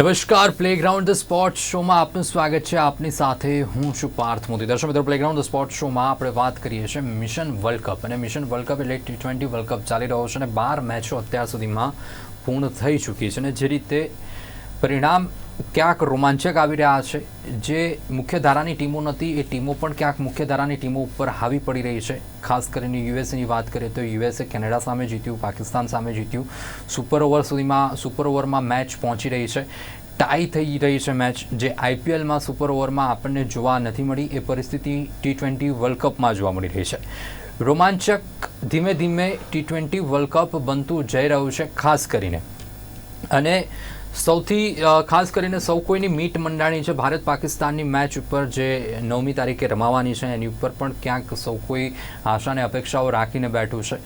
નમસ્કાર. Playground the sport શોમાં આપનું સ્વાગત છે. આપની સાથે હું છું પાર્થ મોદી. દર્શક મિત્રો પ્લેગ્રાઉન્ડ ધ સ્પોર્ટ શોમાં આપણે વાત કરીએ છીએ મિશન વર્લ્ડ કપ અને મિશન વર્લ્ડ કપ એટલે ટી ટ્વેન્ટી વર્લ્ડ કપ ચાલી રહ્યો છે અને બાર મેચો અત્યાર સુધીમાં પૂર્ણ થઈ ચૂકી છે અને જે રીતે પરિણામ ક્યાંક રોમાંચક આવી રહ્યા છે. જે મુખ્ય ધારાની ટીમો નથી, એ ટીમો પણ ક્યાંક મુખ્ય ધારાની ટીમો ઉપર હાવી પડી રહી છે. ખાસ કરીને યુએસએની વાત કરીએ તો યુએસએ કેનેડા સામે જીત્યું, પાકિસ્તાન સામે જીત્યું. સુપર ઓવર સુધીમાં, સુપર ઓવરમાં મેચ પહોંચી રહી છે. ટાઈ થઈ રહી છે મેચ. જે આઈપીએલમાં સુપર ઓવરમાં આપણને જોવા નથી મળી, એ પરિસ્થિતિ ટી ટ્વેન્ટી વર્લ્ડ કપમાં જોવા મળી રહી છે. રોમાંચક ધીમે ધીમે ટી ટ્વેન્ટી વર્લ્ડ કપ બનતું જઈ રહ્યું છે, ખાસ કરીને. અને સૌથી ખાસ કરીને સૌ કોઈની મીટ મંડાણી છે ભારત પાકિસ્તાનની મેચ ઉપર જે નવમી તારીખે રમાવાની છે એની ઉપર પણ ક્યાંક સૌ કોઈ આશાને અપેક્ષાઓ રાખીને બેઠું છે.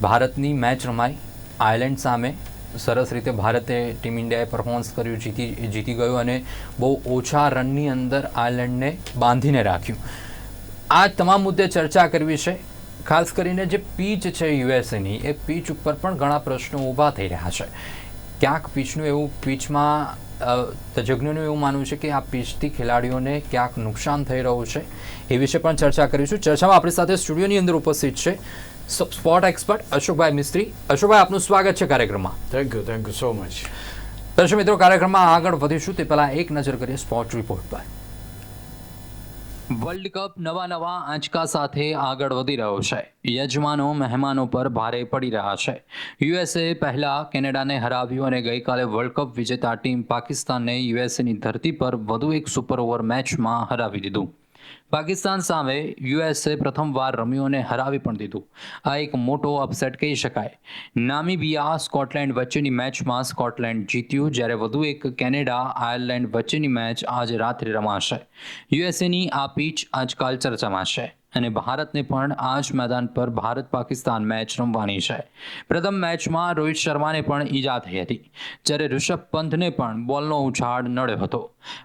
ભારતની મેચ રમાઈ, આયર્લેન્ડ સામે સરસ રીતે ભારતે ટીમ ઇન્ડિયાએ પરફોર્મન્સ કર્યું, જીતી જીતી ગયું અને બહુ ઓછા રનની અંદર આયર્લેન્ડને બાંધીને રાખ્યું. આ તમામ મુદ્દે ચર્ચા કરવી છે. ખાસ કરીને જે પીચ છે યુએસએની એ પીચ ઉપર પણ ઘણા પ્રશ્નો ઊભા થઈ રહ્યા છે. ક્યાંક પીચનું એવું પીચમાં તજજ્ઞોનું એવું માનવું છે કે આ પીચથી ખેલાડીઓને ક્યાંક નુકસાન થઈ રહ્યું છે. એ વિશે પણ ચર્ચા કરીશું. ચર્ચામાં આપણી સાથે સ્ટુડિયોની અંદર ઉપસ્થિત છે સ- સ્પોર્ટ એક્સપર્ટ અશોકભાઈ મિસ્ત્રી. અશોકભાઈ આપનું સ્વાગત છે કાર્યક્રમમાં. Thank you thank you so much દર્શક મિત્રો કાર્યક્રમમાં આગળ વધીશું. તે પહેલાં એક નજર કરીએ સ્પોર્ટ રિપોર્ટ પર. વર્લ્ડ કપ નવા નવા આંચકા સાથે આગળ વધી રહ્યો છે. યજમાનો, મહેમાનો પર ભારે પડી રહ્યા છે. યુએસએ પહેલા કેનેડાને હરાવ્યું અને ગઈકાલે વર્લ્ડ કપ વિજેતા ટીમ પાકિસ્તાનને યુએસએની ધરતી પર વધુ એક સુપર ઓવર મેચમાં હરાવી દીધું. પાકિસ્તાન સામે યુએસએ પ્રથમવાર રમ્યું અને હરાવી પણ દીધું. આ એક મોટો અપસેટ કહી શકાય. નામીબિયા સ્કોટલેન્ડ વચ્ચેની મેચમાં સ્કોટલેન્ડ જીત્યું, જ્યારે વધુ એક કેનેડા આયર્લેન્ડ વચ્ચેની મેચ આજે રાત્રે રમાશે. યુએસએની આ પીચ આજકાલ ચર્ચામાં છે. અને ભારતને પણ આ જ મેદાન પર ભારત પાકિસ્તાન મેચ રમવાની છે. પ્રથમ મેચમાં રોહિત શર્માને પણ ઈજા થઈ હતી, જ્યારે ઋષભ પંથને પણ બોલનો ઉછાળ નડ્યો હતો.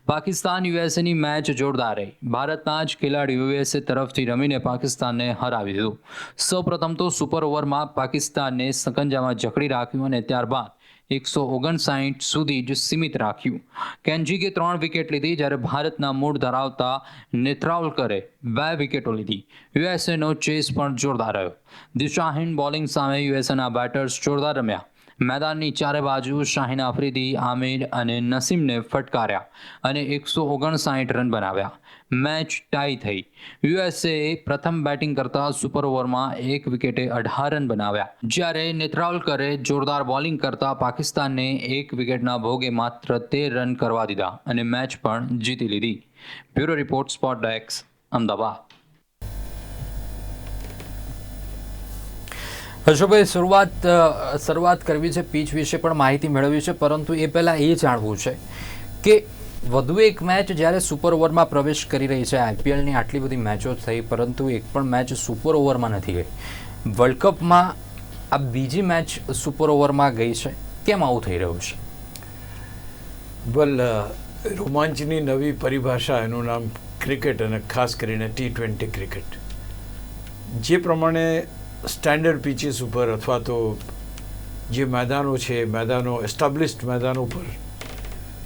પાકિસ્તાન યુએસએની મેચ જોરદાર રહી. ભારતના જ ખેલાડી યુએસએ તરફથી રમીને પાકિસ્તાનને હરાવી દીધું. સૌપ્રથમ તો સુપર ઓવરમાં પાકિસ્તાનને સકંજામાં જકડી રાખ્યું અને ત્યારબાદ એકસો ઓગણસાઠ સુધી જ સીમિત રાખ્યું. કેન્જીકે ત્રણ વિકેટ લીધી જ્યારે ભારતના મૂળ ધરાવતા નેત્રાવલકરે બે વિકેટો લીધી. યુએસએનો ચેસ પણ જોરદાર રહ્યો. દિશાહીન બોલિંગ સામે યુએસએના બેટર્સ જોરદાર રમ્યા. મેદાનની ચારે બાજુ શાહીન આફ્રિદી, આમિર અને નસીમને ફટકાર્યા અને એકસો ઓગણસાઠ રન બનાવ્યા. મેચ ટાઈ થઈ. યુએસએ પ્રથમ બેટિંગ કરતા સુપર ઓવરમાં એક વિકેટે અઢાર રન બનાવ્યા. જ્યારે નેત્રાવલકરે જોરદાર બોલિંગ કરતા પાકિસ્તાનને એક વિકેટના ભોગે માત્ર તેર રન કરવા દીધા અને મેચ પણ જીતી લીધી. બ્યુરો રિપોર્ટ સ્પોટ ડેક્સ અમદાવાદ. અશોકભાઈ શરૂઆત શરૂઆત કરવી છે પીચ વિશે પણ માહિતી મેળવવી છે, પરંતુ એ પહેલાં એ જાણવું છે કે વધુ એક મેચ જ્યારે સુપર ઓવરમાં પ્રવેશ કરી રહી છે, આઈપીએલની આટલી બધી મેચો થઈ, પરંતુ એક પણ મેચ સુપર ઓવરમાં નથી ગઈ. વર્લ્ડ કપમાં આ બીજી મેચ સુપર ઓવરમાં ગઈ છે, કેમ આવું થઈ રહ્યું છે? વેલ રોમાંચની નવી પરિભાષા એનું નામ ક્રિકેટ અને ખાસ કરીને ટી ટ્વેન્ટી ક્રિકેટ. જે પ્રમાણે સ્ટેન્ડર્ડ પીચીસ ઉપર અથવા તો જે મેદાનો છે, મેદાનો એસ્ટાબ્લિશ્ડ મેદાનો ઉપર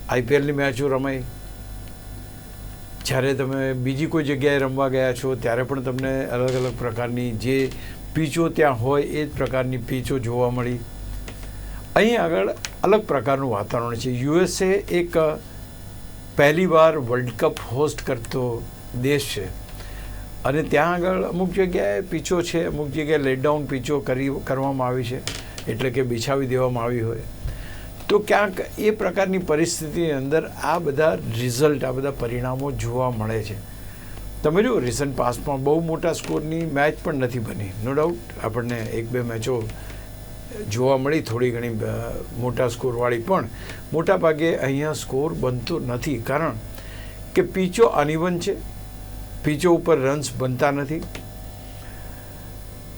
આઈપીએલની મેચો રમાઈ જ્યારે તમે બીજી કોઈ જગ્યાએ રમવા ગયા છો, ત્યારે પણ તમને અલગ અલગ પ્રકારની જે પીચો ત્યાં હોય, એ જ પ્રકારની પીચો જોવા મળી. અહીં આગળ અલગ પ્રકારનું વાતાવરણ છે. યુએસએ એક પહેલીવાર વર્લ્ડ કપ હોસ્ટ કરતો દેશ છે. અને ત્યાં આગળ અમુક જગ્યાએ પીચો છે, અમુક જગ્યાએ લેટડાઉન પીચો કરી, કરવામાં આવી છે, એટલે કે બિછાવી દેવામાં આવી હોય. તો ક્યાંક એ પ્રકારની પરિસ્થિતિની અંદર આ બધા રિઝલ્ટ આ બધા પરિણામો જોવા મળે છે. તમે જો રિસન્ટ પાસ્ટમાં બહુ મોટા સ્કોરની મેચ પણ નથી બની. નો ડાઉટ આપણને એક બે મેચો જોવા મળી, થોડી ઘણી મોટા સ્કોરવાળી પણ. મોટા ભાગે અહીંયા સ્કોર બનતો નથી. કારણ કે પીચો અનિવન છે. પીચો ઉપર રન્સ બનતા નથી.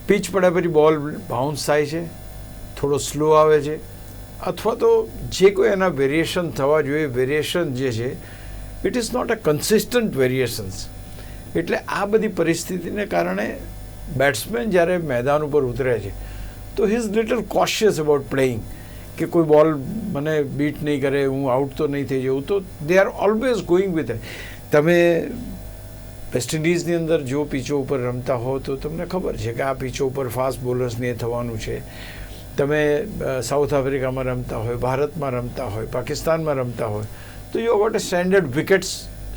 પીચ પડ્યા પછી બોલ બાઉન્સ થાય છે. થોડો સ્લો આવે છે. અથવા તો જે કોઈ એના વેરિએશન થવા જોઈએ વેરિએશન જે છે it is not a consistent variations એટલે આ બધી પરિસ્થિતિને કારણે બેટ્સમેન જ્યારે મેદાન ઉપર ઉતરે છે, તો he is little cautious about playing કે કોઈ બોલ મને બીટ નહીં કરે, હું આઉટ તો નહીં થઈ જાઉં, તો they are always going with તમે વેસ્ટ ઇન્ડિઝની અંદર જો પીચો ઉપર રમતા હો તો તમને ખબર છે કે આ પીચો ઉપર ફાસ્ટ બોલર્સને થવાનું છે. તમે સાઉથ આફ્રિકામાં રમતા હોય, ભારતમાં રમતા હોય, પાકિસ્તાનમાં રમતા હોય, તો you want a standard wickets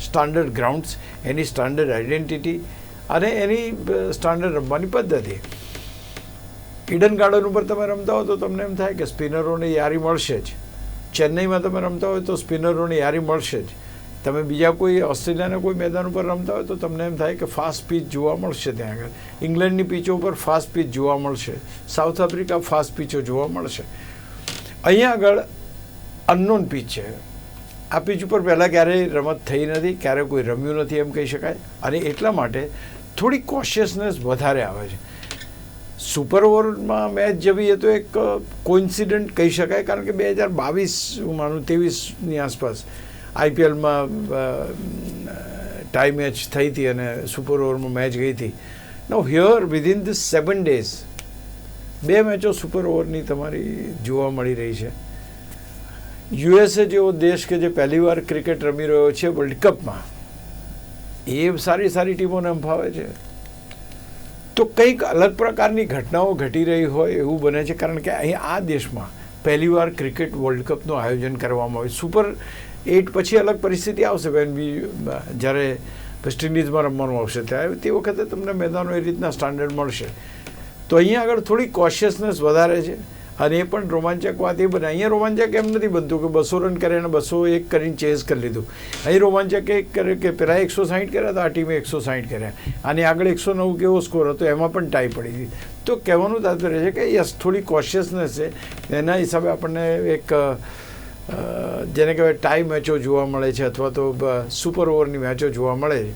standard grounds any standard identity અને એની સ્ટાન્ડર્ડ રમવાની પદ્ધતિ. ઈડન ગાર્ડન ઉપર તમે રમતા હો તો તમને એમ થાય કે સ્પિનરોને યારી મળશે જ. ચેન્નઈમાં તમે રમતા હોય તો સ્પિનરોને યારી મળશે જ. તમે બીજા કોઈ ઓસ્ટ્રેલિયાના કોઈ મેદાન ઉપર રમતા હોય તો તમને એમ થાય કે ફાસ્ટ પીચ જોવા મળશે ત્યાં આગળ. ઇંગ્લેન્ડની પીચો ઉપર ફાસ્ટ પીચ જોવા મળશે. સાઉથ આફ્રિકા ફાસ્ટ પીચો જોવા મળશે. અહીંયા આગળ અનનોન પીચ છે. આ પીચ ઉપર પહેલાં ક્યારેય રમત થઈ નથી ક્યારેય કોઈ રમ્યું નથી એમ કહી શકાય. અને એટલા માટે થોડી કોશિયસનેસ વધારે આવે છે. સુપર ઓવરમાં મેચ જવી એ તો એક કોઇન્સિડન્ટ કહી શકાય, કારણ કે બે હજાર બાવીસ હું માનું ત્રેવીસની આસપાસ આઈપીએલમાં ટાઈ મેચ થઈ હતી અને સુપર ઓવરમાં મેચ ગઈ હતી. No here within the seven days બે મેચો સુપર ઓવરની તમારી જોવા મળી રહી છે. યુએસએ જેવો દેશ કે જે પહેલીવાર ક્રિકેટ રમી રહ્યો છે વર્લ્ડ કપમાં એ સારી સારી ટીમોને અંફાવે છે. તો કંઈક અલગ પ્રકારની ઘટનાઓ ઘટી રહી હોય એવું બને છે, કારણ કે અહીં આ દેશમાં પહેલીવાર ક્રિકેટ વર્લ્ડ કપનું આયોજન કરવામાં આવ્યું. સુપર એટ પછી અલગ પરિસ્થિતિ આવશે વેન બી જ્યારે વેસ્ટ ઇન્ડિઝમાં રમવાનું આવશે, ત્યારે તે વખતે તમને મેદાનો એ રીતના સ્ટાન્ડર્ડ મળશે. તો અહીંયા આગળ થોડી કોશિયસનેસ વધારે છે. અને એ પણ રોમાંચક વાત એ બને. અહીંયા રોમાંચક એમ નથી બનતું કે બસો રન કરે અને બસો એક કરીને ચેઝ કરી લીધું. અહીં રોમાંચક એક કરે કે પહેલાં એકસો સાહીઠ કર્યા તો આ ટીમે એકસો સાહીઠ કર્યા. અને આગળ એકસો નવ કેવો સ્કોર હતો, એમાં પણ ટાઈ પડી હતી. તો કહેવાનું તાત્પર્ય છે કે યસ થોડી કોશિયસનેસ છે. એના હિસાબે આપણને એક જેને કહેવાય ટાઈ મેચો જોવા મળે છે અથવા તો સુપર ઓવરની મેચો જોવા મળે છે.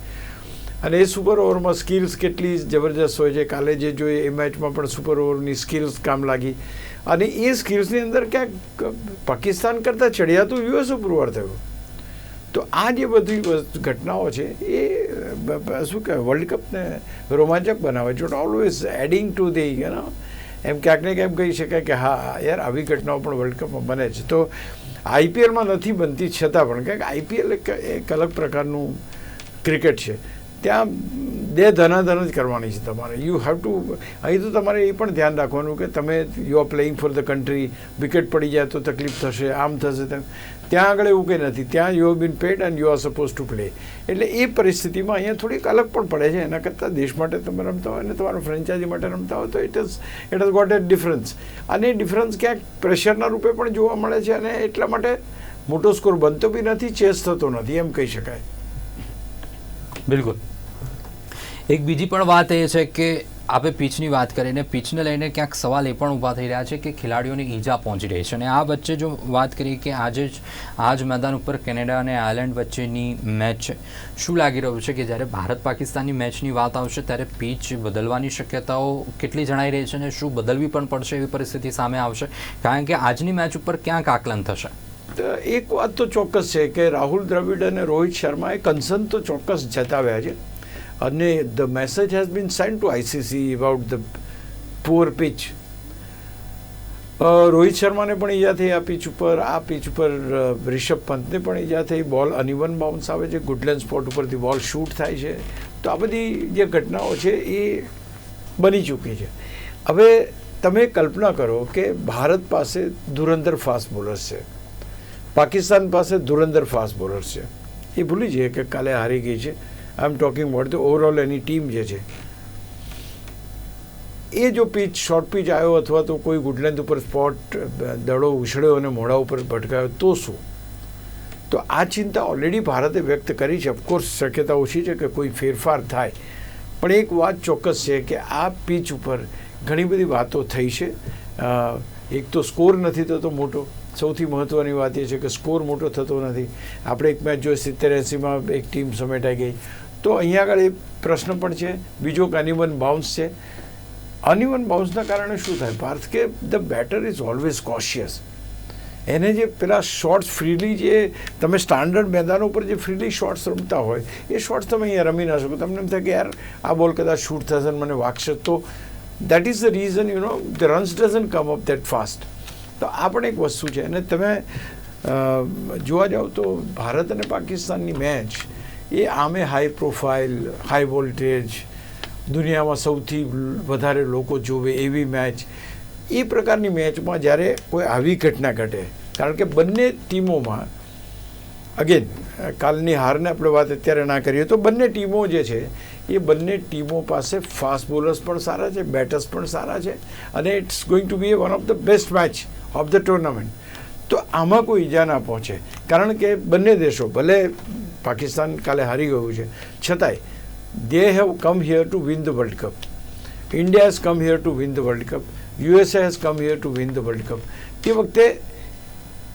અને એ સુપર ઓવરમાં સ્કિલ્સ કેટલી જબરજસ્ત હોય છે. કાલે જે જોઈએ એ મેચમાં પણ સુપર ઓવરની સ્કિલ્સ કામ લાગી. અને એ સ્કિલ્સની અંદર ક્યાંક પાકિસ્તાન કરતાં ચડિયાતું યુએસ પુરવાર થયું. તો આ જે બધી ઘટનાઓ છે, એ શું કહેવાય વર્લ્ડ કપને રોમાંચક બનાવે. છે always adding to the you know એમ ક્યાંક ને ક્યાંક કહી શકાય કે હા, યાર, આવી ઘટનાઓ પણ વર્લ્ડ કપમાં બને છે તો આઈપીએલમાં નથી બનતી, છતાં પણ કારણ કે આઈપીએલ એક એક અલગ પ્રકારનું ક્રિકેટ છે. ત્યાં બે ધનાધન જ કરવાની છે તમારે. યુ હેવ ટુ અહીં તો તમારે એ પણ ધ્યાન રાખવાનું કે તમે you are playing for the country wicket પડી જાય તો તકલીફ થશે, આમ થશે તેમ. ત્યાં આગળ એવું કંઈ નથી. ત્યાં you been paid and you are suppose to play એટલે એ પરિસ્થિતિમાં અહીંયા થોડીક અલગ પણ પડે છે. એના કરતાં દેશ માટે તમે રમતા હોય અને તમારા ફ્રેન્ચાઇઝી માટે રમતા હોય તો it is it is got a difference અને એ ડિફરન્સ ક્યાંક પ્રેશરના રૂપે પણ જોવા મળે છે અને એટલા માટે મોટો સ્કોર બનતો બી નથી ચેસ થતો નથી, એમ કહી શકાય. બિલકુલ. એક બીજી પણ વાત એ છે કે આપણે પીચની વાત કરીને, પીચને લઈને ક્યાંક સવાલ એ પણ ઊભા થઈ રહ્યા છે કે ખેલાડીઓને ઈજા પહોંચી રહી છે. અને આ વચ્ચે જો વાત કરીએ કે આજે જ આ જ મેદાન ઉપર કેનેડા અને આયર્લેન્ડ વચ્ચેની મેચ શું લાગી રહ્યું છે કે જ્યારે ભારત પાકિસ્તાનની મેચની વાત આવશે ત્યારે પીચ બદલવાની શક્યતાઓ કેટલી જણાઈ રહી છે અને શું બદલવી પણ પડશે એવી પરિસ્થિતિ સામે આવશે? કારણ કે આજની મેચ ઉપર ક્યાંક આકલન થશે? એક વાત તો ચોક્કસ છે કે રાહુલ દ્રવિડ અને રોહિત શર્માએ કન્સર્ન તો ચોક્કસ જતાવ્યા છે. અને the message has been send to ICC about the poor pitch Rohit શર્માને પણ ઈજા થઈ, આ પીચ ઉપર, આ પીચ ઉપર રિષભ પંતને પણ ઈજા થઈ. બોલ અનિવન બાઉન્સ આવે છે. ગુડલેન્ડ સ્પોટ ઉપરથી બોલ શૂટ થાય છે. તો આ બધી જે ઘટનાઓ છે એ બની ચૂકી છે. હવે તમે કલ્પના કરો કે ભારત પાસે ધુરંધર ફાસ્ટ બોલર્સ છે. પાકિસ્તાન પાસે ધુરંધર ફાસ્ટ બોલર્સ છે. એ ભૂલી જઈએ કે કાલે હારી ગઈ છે. I am talking what the overall any team જે છે. એ જો પીચ શોર્ટ પીચ આવ્યો અથવા તો કોઈ ગુડલેન્થ ઉપર સ્પોટ દડો ઉછળ્યો અને મોઢા ઉપર ભટકાયો, તો શું? તો આ ચિંતા ઓલરેડી ભારતે વ્યક્ત કરી છે. ઓફકોર્સ શક્યતા ઓછી છે કે કોઈ ફેરફાર થાય. પણ એક વાત ચોક્કસ છે કે આ પીચ ઉપર ઘણી બધી વાતો થઈ છે. એક તો સ્કોર નથી થતો મોટો. સૌથી મહત્ત્વની વાત એ છે કે સ્કોર મોટો થતો નથી. આપણે એક મેચ જોઈ, સિત્તેર એંસીમાં એક ટીમ સમેટાઈ ગઈ. તો અહીંયા આગળ એ પ્રશ્ન પણ છે. બીજો અનિવન બાઉન્સ છે. અનિવન બાઉન્સના કારણે શું થાય? પાર્થ કે the batter is always cautious એને જે પેલા શોર્ટ્સ ફ્રીલી જે તમે સ્ટાન્ડર્ડ મેદાનો ઉપર જે ફ્રીલી શોર્ટ્સ રમતા હોય, એ શોર્ટ્સ તમે અહીંયા રમી ના શકો. તમને એમ થાય કે યાર, આ બોલ કદાચ શૂટ થશે મને વાગશે તો. That is the reason you know the runs doesn't come up that fast તો આ પણ એક વસ્તુ છે. અને તમે જોવા જાઓ તો ભારત અને પાકિસ્તાનની મેચ એ આમે હાઈ પ્રોફાઇલ હાઈ વોલ્ટેજ દુનિયામાં સૌથી વધારે લોકો જોવે એવી મેચ એ પ્રકારની મેચમાં જ્યારે કોઈ આવી ઘટના ઘટે, કારણ કે બંને ટીમોમાં અગેન કાલની હારને આપણે વાત અત્યારે ના કરીએ, તો બંને ટીમો જે છે, એ બંને ટીમો પાસે ફાસ્ટ બોલર્સ પણ સારા છે બેટર્સ પણ સારા છે, અને it's going to be one of the best match of the tournament તો આમાં કોઈ ઈજા ના પહોંચે, કારણ કે બંને દેશો, ભલે પાકિસ્તાન કાલે હારી ગયું છે. છતાંય they have come here to win the world cup India has come here to win the world cup USA has come here to win the world cup તે વખતે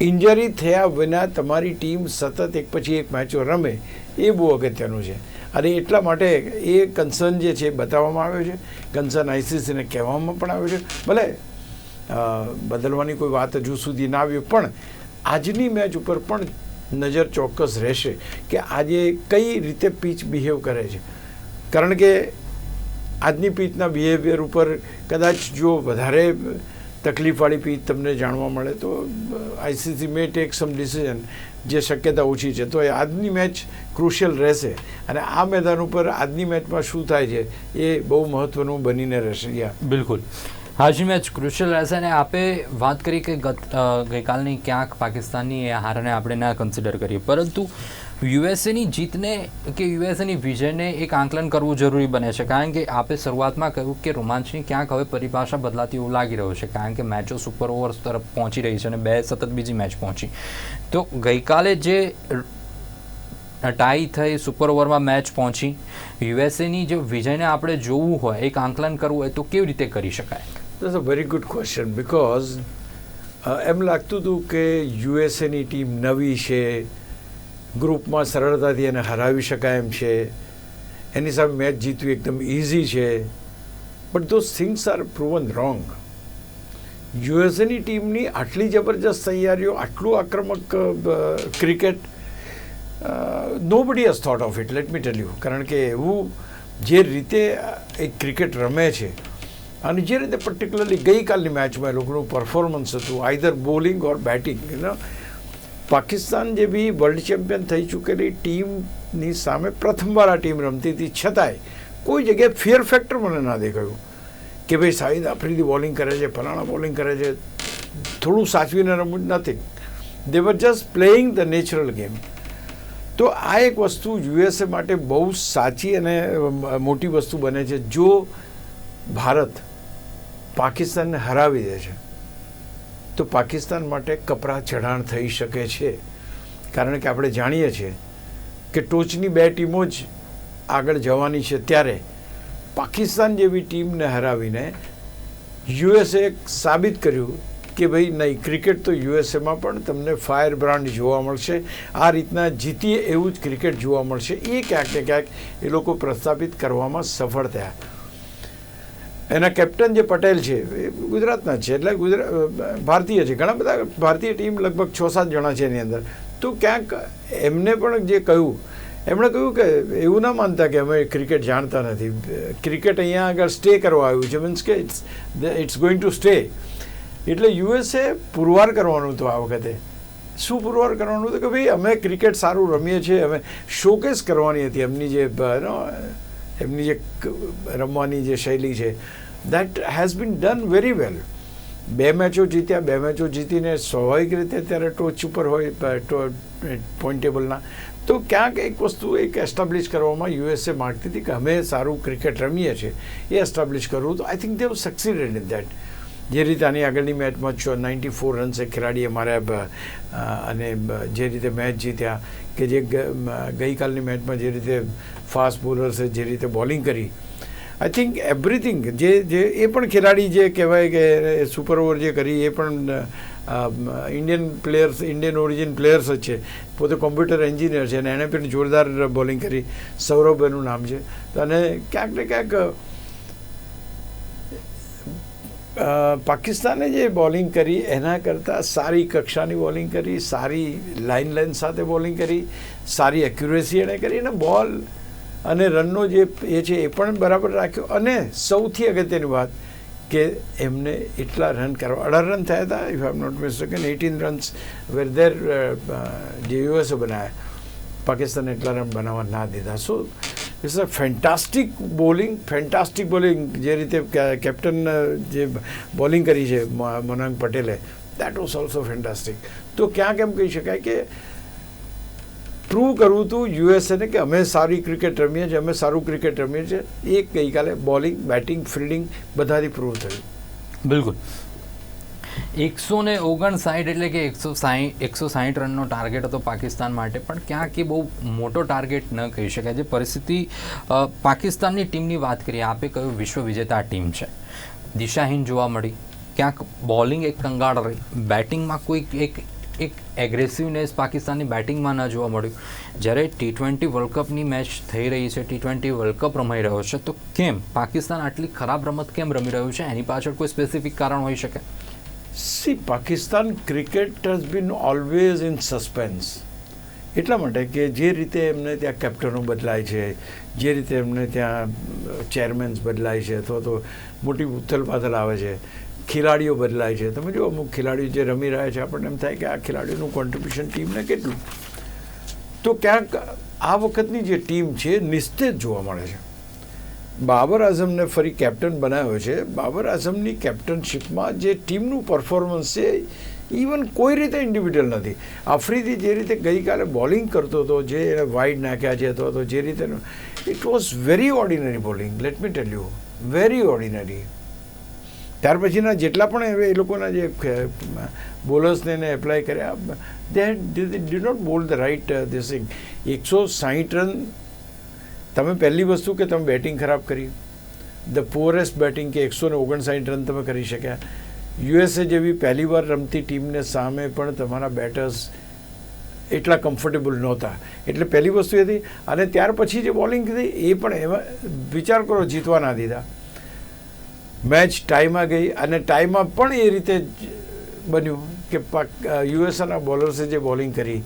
ઇન્જરી થયા વિના તમારી ટીમ સતત એક પછી એક મેચો રમે, એ બહુ અગત્યનું છે. અને એટલા માટે એ કન્સર્ન જે છે બતાવવામાં આવ્યો છે. કન્સર્ન આઈસીસીને કહેવામાં પણ આવ્યો છે. ભલે બદલવાની કોઈ વાત હજુ સુધી ના આવી પણ આજની મેચ ઉપર પણ નજર ચોક્કસ રહેશે કે આજે કઈ રીતે પીચ બિહેવ કરે છે. કારણ કે આજની પીચના બિહેવિયર ઉપર કદાચ જો વધારે તકલીફવાળી પીચ તમને જાણવા મળે તો ICC may take some decision જે શક્યતા ઓછી છે. તો એ આજની મેચ ક્રુશિયલ રહેશે અને આ મેદાન ઉપર આજની મેચમાં શું થાય છે એ બહુ મહત્વનું બનીને રહેશે. બિલકુલ. આજની મેચ ક્રુશિયલ રહેશે અને આપે વાત કરી કે ગત ગઈકાલની ક્યાંક પાકિસ્તાનની એ હારને આપણે ના કન્સિડર કરીએ. પરંતુ યુએસએની જીતને કે યુએસએની વિજયને એક આંકલન કરવું જરૂરી બને છે. કારણ કે આપે શરૂઆતમાં કહ્યું કે રોમાંચની ક્યાંક હવે પરિભાષા બદલાતી એવું લાગી રહ્યું છે. કારણ કે મેચો સુપર ઓવર્સ તરફ પહોંચી રહી છે અને બે સતત બીજી મેચ પહોંચી. તો ગઈકાલે જે ટાઈ થઈ સુપર ઓવરમાં મેચ પહોંચી, યુએસએની જે વિજયને આપણે જોવું હોય, એક આંકલન કરવું હોય તો કેવી રીતે કરી શકાય? That's a very good question because એમ લાગતું હતું કે યુએસએની ટીમ નવી છે, ગ્રુપમાં સરળતાથી એને હરાવી શકાય એમ છે. એની સામે મેચ જીતવી એકદમ ઇઝી છે. But those things are proven wrong યુએસએની ટીમની આટલી જબરજસ્ત તૈયારીઓ, આટલું આક્રમક cricket nobody has thought of it let me tell you કારણ કે એવું જે રીતે એક ક્રિકેટ રમે છે અને જે રીતે પર્ટિક્યુલરલી ગઈકાલની મેચમાં એ લોકોનું પરફોર્મન્સ હતું either bowling or batting Pakistan B world champion થઈ ચૂકેલી ટીમની સામે પ્રથમવાર આ ટીમ રમતી હતી. છતાંય કોઈ જગ્યાએ ફિયર ફેક્ટર મને ના દેખાયું કે ભાઈ સાહિદ આફ્રિદી બોલિંગ કરે છે, ફલાણા બોલિંગ કરે છે. થોડું સાચવીને રમવું નથી. They were just playing the natural game તો આ એક વસ્તુ યુએસએ માટે બહુ સાચી અને મોટી વસ્તુ બને છે. જો ભારત પાકિસ્તાનને હરાવી દે છે. તો પાકિસ્તાન માટે કપરા ચઢાણ થઈ શકે છે. કારણ કે આપણે જાણીએ છીએ કે ટોચની બે ટીમો જ આગળ જવાની છે ત્યારે પાકિસ્તાન જેવી ટીમને હરાવીને યુએસએ સાબિત કર્યું કે ભાઈ નહીં, ક્રિકેટ તો યુએસએમાં પણ તમને ફાયર બ્રાન્ડ જોવા મળશે. આ રીતના જીતીએ એવું જ ક્રિકેટ જોવા મળશે. એ ક્યાંક ને ક્યાંક એ લોકો પ્રસ્થાપિત કરવામાં સફળ થયા. એના કેપ્ટન જે પટેલ છે, એ ગુજરાતના છે, એટલે ગુજરાત ભારતીય છે. ઘણા બધા ભારતીય ટીમ લગભગ છ સાત જણા છે એની અંદર. તો ક્યાંક એમને પણ જે કહ્યું, એમણે કહ્યું કે એવું ના માનતા કે અમે ક્રિકેટ જાણતા નથી. ક્રિકેટ અહીંયા આગળ સ્ટે કરવા આવ્યું છે. મીન્સ કે it's it's going to stay એટલે યુએસએ પુરવાર કરવાનું હતું આ વખતે. શું પુરવાર કરવાનું હતું કે ભાઈ અમે ક્રિકેટ સારું રમીએ છીએ, અમે શોકેસ કરવાની હતી એમની જે એમની જે રમવાની જે શૈલી છે that has been done very well બે મેચો જીત્યા, બે મેચો જીતીને સ્વાભાવિક રીતે ત્યારે ટોચ ઉપર હોય પોઈન્ટ ટેબલના તો ક્યાંક એક વસ્તુ એક એસ્ટાબ્લિશ કરવામાં યુએસએ માગતી હતી કે અમે સારું ક્રિકેટ રમીએ છીએ, એ એસ્ટાબ્લિશ કરવું. તો I think Dev succeeded in that જે રીતે આની આગળની મેચમાં નાઇન્ટી ફોર રન્સ એ ખેલાડીએ માર્યા અને જે રીતે મેચ જીત્યા કે જે ગઈકાલની મેચમાં જે રીતે ફાસ્ટ બોલર્સે જે રીતે બોલિંગ કરી આઈ થિંક એવરીથિંગ જે જે, એ પણ ખેલાડી જે કહેવાય કે સુપર ઓવર જે કરી, એ પણ Indian players Indian origin players જ છે. પોતે કોમ્પ્યુટર એન્જિનિયર છે અને એણે પણ જોરદાર બોલિંગ કરી. સૌરભભાઈનું નામ છે. અને ક્યાંક ને ક્યાંક પાકિસ્તાને જે બોલિંગ કરી, એના કરતાં સારી કક્ષાની બોલિંગ કરી, સારી લાઇન લાઇન સાથે બોલિંગ કરી, સારી એક્યુરેસી એણે કરી અને બોલ અને રનનો જે એ છે એ પણ બરાબર રાખ્યો. અને સૌથી અગત્યની વાત કે એમને એટલા રન કરવા, અઢાર રન થયા હતા if I not mistaken eighteen runs were there જે યુએસએ બનાવ્યા. પાકિસ્તાને એટલા રન બનાવવા ના દીધા. So it's a fantastic bowling fantastic bowling જે રીતે કેપ્ટન જે બોલિંગ કરી છે મનાંગ પટેલે દેટ વોઝ ઓલ્સો ફેન્ટાસ્ટિક તો ક્યાંક એમ કહી શકાય કે પ્રૂવ કરવું હતું યુએસએને કે અમે સારી ક્રિકેટ રમીએ છીએ, અમે સારું ક્રિકેટ રમીએ છીએ. એ ગઈકાલે બોલિંગ બેટિંગ ફિલ્ડિંગ બધાથી પ્રૂવ થયું. બિલકુલ. એકસો ને ઓગણસાઠ એટલે કે એકસો સાઠ એકસો સાઠ રનનો ટાર્ગેટ હતો પાકિસ્તાન માટે. પણ ક્યાંક એ બહુ મોટો ટાર્ગેટ ન કહી શકાય. જે પરિસ્થિતિ પાકિસ્તાનની ટીમની વાત કરીએ, આપે કહ્યું વિશ્વ વિજેતા ટીમ છે? દિશાહીન જોવા મળી. ક્યાંક બોલિંગ એક કંગાળ રહી. બેટિંગમાં કોઈક એક એક એગ્રેસિવનેસ પાકિસ્તાનની બેટિંગમાં ન જોવા મળ્યું. જ્યારે ટી ટ્વેન્ટી વર્લ્ડ કપની મેચ થઈ રહી છે, ટી ટ્વેન્ટી વર્લ્ડ કપ રમાઈ રહ્યો છે, તો કેમ? પાકિસ્તાન આટલી ખરાબ રમત કેમ રમી રહ્યું છે? એની પાછળ કોઈ સ્પેસિફિક કારણ હોઈ શકે? See Pakistan cricket has been always in suspense એટલા માટે કે જે રીતે એમને ત્યાં કેપ્ટનો બદલાય છે, જે રીતે એમને ત્યાં ચેરમેન્સ બદલાય છે, અથવા તો મોટી ઉથલપાથલ આવે છે, ખેલાડીઓ બદલાય છે. તમે જો અમુક ખેલાડીઓ જે રમી રહ્યા છે, આપણને એમ થાય કે આ ખેલાડીઓનું કોન્ટ્રીબ્યુશન ટીમને કેટલું? તો ક્યાંક આ વખતની જે ટીમ છે, નિસ્તેજ જોવા મળે છે. બાબર આઝમને ફરી કેપ્ટન બનાવ્યો છે. બાબર આઝમની કેપ્ટનશીપમાં જે ટીમનું પરફોર્મન્સ છે ઇવન કોઈ રીતે ઇન્ડિવિડ્યુઅલ નથી. આફ્રિદી જે રીતે ગઈકાલે બોલિંગ કરતો હતો, જે એને વાઇડ નાખ્યા છે અથવા તો જે રીતે it was very ordinary bowling let me tell you very ordinary ત્યાર પછીના જેટલા પણ હવે એ લોકોના જે બોલર્સને એને એપ્લાય કર્યા they did not bowl the right thing એકસો સાહીઠ રન તમે પહેલી વસ્તુ કે તમે બેટિંગ ખરાબ કરી. ધ પોરેસ્ટ બેટિંગ કે એકસો ને ઓગણસાઠ રન તમે કરી શક્યા. યુએસએ જેવી પહેલી વાર રમતી ટીમને સામે પણ તમારા બેટર્સ એટલા કમ્ફર્ટેબલ નહોતા. એટલે પહેલી વસ્તુ હતી. અને ત્યાર પછી જે બોલિંગ હતી, એ પણ એમાં વિચાર કરો, જીતવા ના દીધા. મેચ ટાઈમાં ગઈ અને ટાઈમાં પણ એ રીતે બન્યું કે યુએસએના બોલર્સે જે બોલિંગ કરી,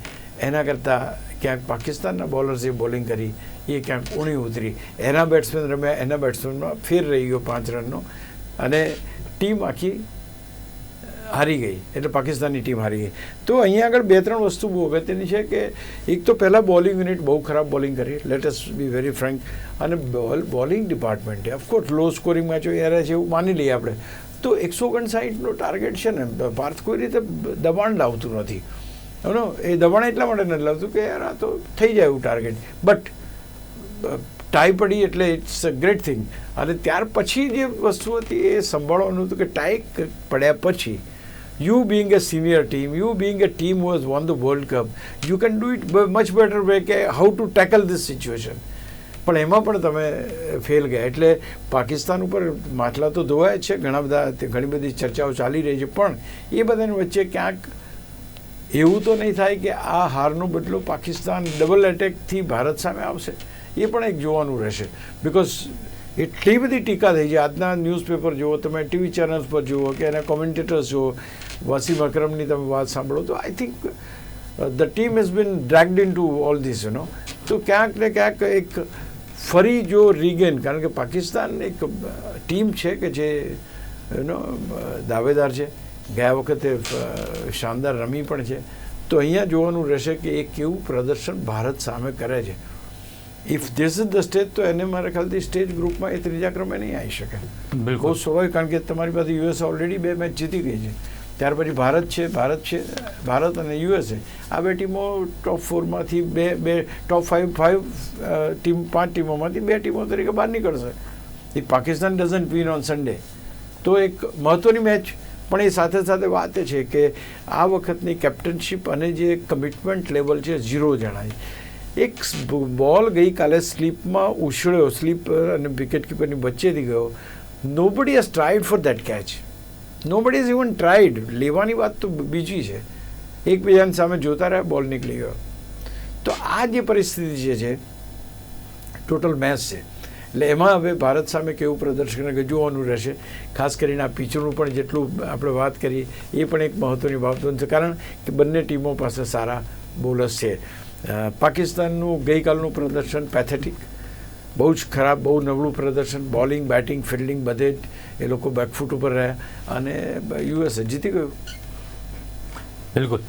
એના કરતાં ક્યાંક પાકિસ્તાનના બોલર્સે બોલિંગ કરી એ ક્યાંક ઊણી ઉતરી. એના બેટ્સમેન રમ્યા, એના બેટ્સમેનમાં ફેર રહી ગયો પાંચ રનનો. અને ટીમ આખી હારી ગઈ. એટલે પાકિસ્તાનની ટીમ હારી ગઈ. તો અહીંયા આગળ બે ત્રણ વસ્તુ બહુ અગત્યની છે કે એક તો પહેલાં બોલિંગ યુનિટ બહુ ખરાબ બોલિંગ કરી. લેટેસ્ટ બી વેરી ફ્રેન્ક અને બોલ, બોલિંગ ડિપાર્ટમેન્ટે ઓફકોર્સ લો સ્કોરિંગ મેચો એરે છે એવું માની લઈએ આપણે. તો એકસો ઓગણસાઠનો ટાર્ગેટ છે ને, ભારત કોઈ રીતે દબાણ લાવતું નથી. એનો એ દબાણ એટલા માટે નથી લાવતું કે યાર આ તો થઈ જાય એવું ટાર્ગેટ બટ ટાઈ પડી એટલે ઇટ્સ અ ગ્રેટ થિંગ અને ત્યાર પછી જે વસ્તુ હતી એ સંભાળવાનું હતું કે ટાઈ પડ્યા પછી you being a senior team you being a team was won the world cup you can do it much better way કે how to tackle this situation પણ એમાં પણ તમે ફેલ ગયા. એટલે પાકિસ્તાન ઉપર માટલા તો ધોવાય છે, ઘણા બધા ઘણી બધી ચર્ચાઓ ચાલી રહી છે, પણ એ બધાની વચ્ચે ક્યાંક એવું તો નહીં થાય કે આ હારનો બદલો પાકિસ્તાન ડબલ એટેકથી ભારત સામે આવશે. એ પણ એક જોવાનું રહેશે. બિકોઝ એટલી બધી ટીકા થઈ છે. આજના ન્યૂઝપેપર જુઓ, તમે ટીવી ચેનલ્સ પર જુઓ કે એના કોમેન્ટેટર્સ જુઓ, વસીમ અકરમની તમે વાત સાંભળો તો I think the team has been dragged in to all this you know તો ક્યાંક ને ક્યાંક એક ફરી જો રીગેન કારણ કે પાકિસ્તાન એક ટીમ છે કે જે એનો દાવેદાર છે. ગયા વખતે શાનદાર રમી પણ છે. તો અહીંયા જોવાનું રહેશે કે એ કેવું પ્રદર્શન ભારત સામે કરે છે. If this is the stage તો એને મારા ખ્યાલથી સ્ટેજ ગ્રુપમાં એ ત્રીજા ક્રમે નહીં આવી શકે. બિલકુલ. સ્વાભાવિક કારણ કે તમારી પાસે યુએસ ઓલરેડી બે મેચ જીતી ગઈ છે. ત્યાર પછી ભારત છે ભારત છે ભારત અને યુએસએ આ બે ટીમો ટોપ ફોરમાંથી બે બે ટોપ ફાઇવ ફાઇવ ટીમ પાંચ ટીમોમાંથી બે ટીમો તરીકે બહાર નીકળશે. એ Pakistan doesn't win on Sunday તો એક મહત્ત્વની મેચ પણ એ સાથે સાથે વાત એ છે કે આ વખતની કેપ્ટનશીપ અને જે કમિટમેન્ટ લેવલ છે ઝીરો જણાય. એક બોલ ગઈકાલે સ્લીપમાં ઉછળ્યો. સ્લીપર અને વિકેટ કીપરની વચ્ચેથી ગયો. Nobody has tried for that catch nobody is even tried લેવાની વાત તો બીજી છે. એકબીજાની સામે જોતા રહ્યા બોલ નીકળી ગયો. તો આ જે પરિસ્થિતિ જે છે ટોટલ મેચ છે. એટલે એમાં હવે ભારત સામે કેવું પ્રદર્શન જોવાનું રહેશે? ખાસ કરીને આ પિચરનું પણ જેટલું આપણે વાત કરીએ, એ પણ એક મહત્ત્વની બાબત બનશે. કારણ કે બંને ટીમો પાસે સારા બોલર્સ છે. પાકિસ્તાનનું ગઈકાલનું પ્રદર્શન પેથેટિક બહુ જ ખરાબ, બહુ નબળું પ્રદર્શન. બોલિંગ, બેટિંગ, ફિલ્ડિંગ બધે જ એ લોકો બેકફૂટ ઉપર રહ્યા. અને યુએસએ જીતી ગયું. બિલકુલ.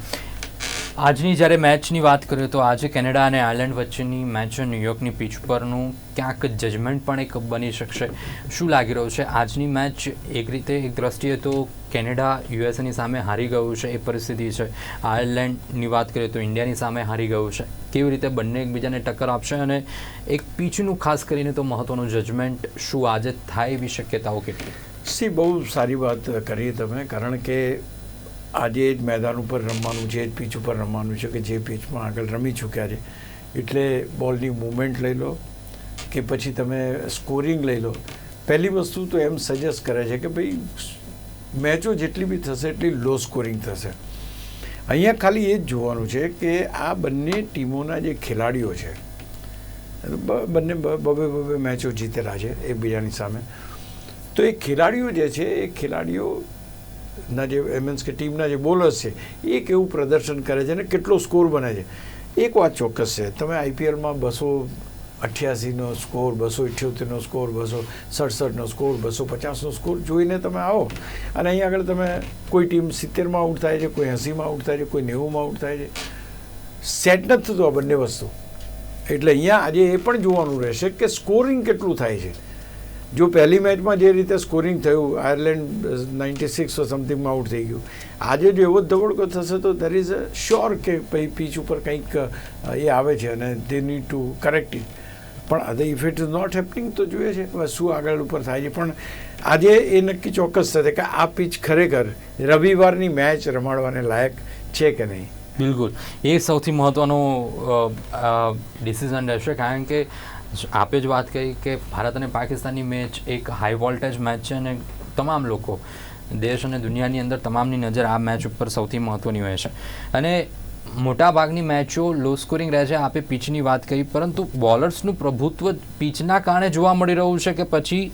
આજની જ્યારે મેચની વાત કરીએ તો આજે કેનેડા અને આયર્લેન્ડ વચ્ચેની મેચ ન્યુયોર્કની પીચ પરનું ક્યાંક જજમેન્ટ પણ એક બની શકશે. શું લાગી રહ્યું છે? આજની મેચ એક રીતે, એક દ્રષ્ટિએ તો કેનેડા, યુએસએની સામે હારી ગયું છે એ પરિસ્થિતિ છે. આયર્લેન્ડની વાત કરીએ તો ઇન્ડિયાની સામે હારી ગયું છે. કેવી રીતે બંને એકબીજાને ટક્કર આપશે અને એક પીચનું ખાસ કરીને તો મહત્ત્વનું જજમેન્ટ શું આજે થાય એવી શક્યતાઓ કેટલી? સી, બહુ સારી વાત કરી તમે, કારણ કે આજે જ મેદાન ઉપર રમવાનું છે જ પીચ ઉપર રમવાનું છે કે જે પીચમાં આગળ રમી ચૂક્યા છે. એટલે બોલની મૂવમેન્ટ લઈ લો કે પછી તમે સ્કોરિંગ લઈ લો. પહેલી વસ્તુ તો એમ સજેસ્ટ કરે છે કે ભાઈ, મેચો જેટલી બી થશે એટલી લો સ્કોરિંગ થશે. અહીંયા ખાલી એ જ જોવાનું છે કે આ બંને ટીમોના જે ખેલાડીઓ છે બંને બબે બબે મેચો જીતેલા છે એકબીજાની સામે. તો એ ખેલાડીઓ જે છે, એ ખેલાડીઓ ના જે મીન્સ કે ટીમના જે બોલર્સ છે, એ કેવું પ્રદર્શન કરે છે અને કેટલો સ્કોર બને છે? એક વાત ચોક્કસ છે, તમે આઈપીએલમાં બસો અઠ્યાસીનો સ્કોર, બસો ઇઠ્યોતેરનો સ્કોર, બસો સડસઠનો સ્કોર, બસો પચાસનો સ્કોર જોઈને તમે આવો. અને અહીં આગળ તમે કોઈ ટીમ સિત્તેરમાં આઉટ થાય છે, કોઈ એંસીમાં આઉટ થાય છે, કોઈ નેવુંમાં આઉટ થાય છે. સેટ નથી થતું આ બંને વસ્તુ. એટલે અહીંયા આજે એ પણ જોવાનું રહેશે કે સ્કોરિંગ કેટલું થાય છે. જો પહેલી મેચમાં જે રીતે સ્કોરિંગ થયું આયર્લેન્ડ નાઇન્ટી સિક્સ સમથિંગમાં આઉટ થઈ ગયું. આજે જો એવો જ ધબડકો થશે તો દેર ઇઝ અ શ્યોર કે ભાઈ પીચ ઉપર કંઈક એ આવે છે અને they need to correct it પણ other if it is not happening તો જોઈએ છે શું આગળ ઉપર થાય છે. પણ આજે એ નક્કી ચોક્કસ થશે કે આ પીચ ખરેખર રવિવારની મેચ રમાડવાને લાયક છે કે નહીં. બિલકુલ. એ સૌથી મહત્ત્વનું ડિસિઝન રહેશે કારણ કે આપે જ વાત કરી કે ભારત અને પાકિસ્તાનની મેચ એક હાઈ વોલ્ટેજ મેચ છે અને તમામ લોકો, દેશ અને દુનિયાની અંદર તમામની નજર આ મેચ ઉપર સૌથી મહત્ત્વની હોય છે. અને મોટાભાગની મેચો લો સ્કોરિંગ રહે છે, આપે પીચની વાત કરી, પરંતુ બોલર્સનું પ્રભુત્વ પીચના કારણે જોવા મળી રહ્યું છે કે પછી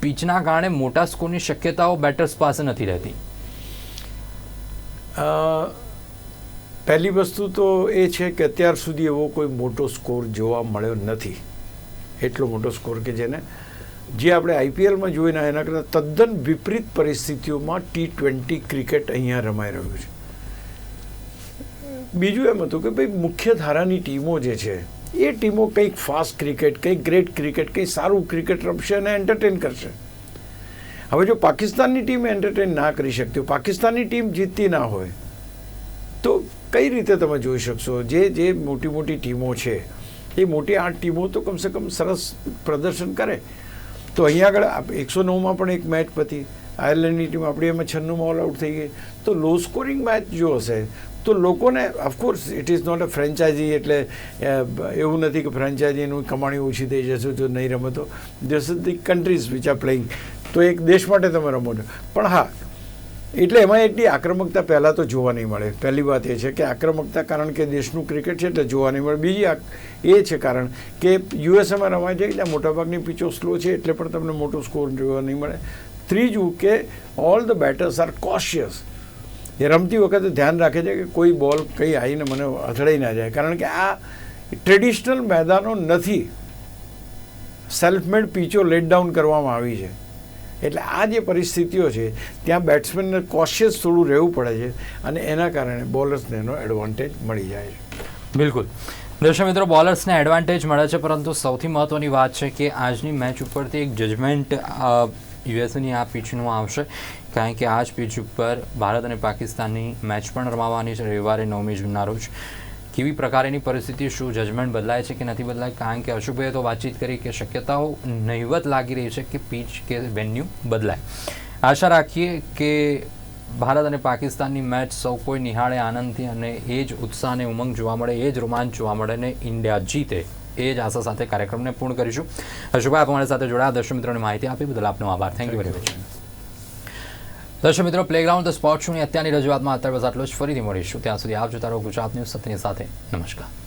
પીચના કારણે મોટા સ્કોરની શક્યતાઓ બેટર્સ પાસે નથી રહેતી? પહેલી વસ્તુ તો એ છે કે અત્યાર સુધી એવો કોઈ મોટો સ્કોર જોવા મળ્યો નથી. એટલો મોટો સ્કોર કે જેને જે આપણે આઈપીએલમાં જોઈને એના કરતાં તદ્દન વિપરીત પરિસ્થિતિઓમાં ટી ટ્વેન્ટી ક્રિકેટ અહીંયા રમાઈ રહ્યું છે. બીજું એમ હતું કે ભાઈ મુખ્ય ધારાની ટીમો જે છે, એ ટીમો કંઈક ફાસ્ટ ક્રિકેટ કંઈક ગ્રેટ ક્રિકેટ કંઈક સારું ક્રિકેટ રમશે અને એન્ટરટેન કરશે. હવે જો પાકિસ્તાનની ટીમ એન્ટરટેન ના કરી શકતી હોય, પાકિસ્તાનની ટીમ જીતતી ના હોય, તો કઈ રીતે તમે જોઈ શકશો? જે જે મોટી મોટી ટીમો છે એ મોટી આઠ ટીમો તો કમસે કમ સરસ પ્રદર્શન કરે. તો અહીંયા આગળ એકસો નવમાં પણ એક મેચ પતી. આયર્લેન્ડની ટીમ આપણી એમાં છન્નુંમાં ઓલ આઉટ થઈ ગઈ. તો લો સ્કોરિંગ મેચ જો હશે, તો લોકોને of course it is not a franchise એટલે એવું નથી કે ફ્રેન્ચાઇઝીનું કમાણી ઓછી થઈ જશે જો નહીં રમે તો this is the countries which are playing તો એક દેશ માટે તમે રમો છો. પણ હા એટલે એમાં એટલી આક્રમકતા પહેલાં તો જોવા નહીં મળે. પહેલી વાત એ છે કે આક્રમકતા કારણ કે દેશનું ક્રિકેટ છે એટલે જોવા નહીં મળે. બીજી એ છે કારણ કે યુએસએમાં રમાય છે એટલે મોટાભાગની પીચો સ્લો છે એટલે પણ તમને મોટો સ્કોર જોવા નહીં મળે. ત્રીજું કે all the batters are cautious એ રમતી વખતે ધ્યાન રાખે છે કે કોઈ બોલ કંઈ આવીને મને અથડાઈ ના જાય. કારણ કે આ ટ્રેડિશનલ મેદાનો નથી. સેલ્ફ મેડ પીચો લેટ ડાઉન કરવામાં આવી છે. એટલે આ જે પરિસ્થિતિઓ છે, ત્યાં બેટ્સમેનને કોશિયસ થોડું રહેવું પડે છે અને એના કારણે બોલર્સને એનો એડવાન્ટેજ મળી જાય છે. બિલકુલ. દર્શક મિત્રો બોલર્સને એડવાન્ટેજ મળે છે, પરંતુ સૌથી મહત્ત્વની વાત છે કે આજની મેચ ઉપરથી એક જજમેન્ટ યુએસએની આ પીચનું આવશે. કારણ કે આ જ પીચ ઉપર ભારત અને પાકિસ્તાનની મેચ પણ રમાવાની છે. રવિવારે નવમી જૂનના રોજ. કેવી પ્રકારની પરિસ્થિતિ, શું જજમેન્ટ બદલાય છે કે નથી બદલાય? કારણ કે અશોકભાઈએ તો વાતચીત કરી કે શક્યતાઓ નહિવત લાગી રહી છે કે પીચ કે વેન્યુ બદલાય. આશા રાખીએ કે ભારત અને પાકિસ્તાનની મેચ સૌ કોઈ નિહાળે આનંદથી અને એ જ ઉત્સાહ અને ઉમંગ જોવા મળે, એ જ રોમાંચ જોવા મળે અને ઇન્ડિયા જીતે. એ જ આશા સાથે કાર્યક્રમને પૂર્ણ કરીશું. અશોકભાઈ આપ અમારી સાથે જોડાયા. દર્શક મિત્રોને માહિતી આપી બદલ આપનો આભાર. થેન્ક યુ વેરી મચ દર્શક મિત્રો પ્લેગ્રાઉન્ડ ધ સ્પોર્ટ શોની અત્યારની રજૂઆતમાં અત્યારે બસ આટલું જ. ફરીથી મળીશું. ત્યાં સુધી આપ જોતા રહો ગુજરાત ન્યૂઝ સત્યની સાથે. નમસ્કાર.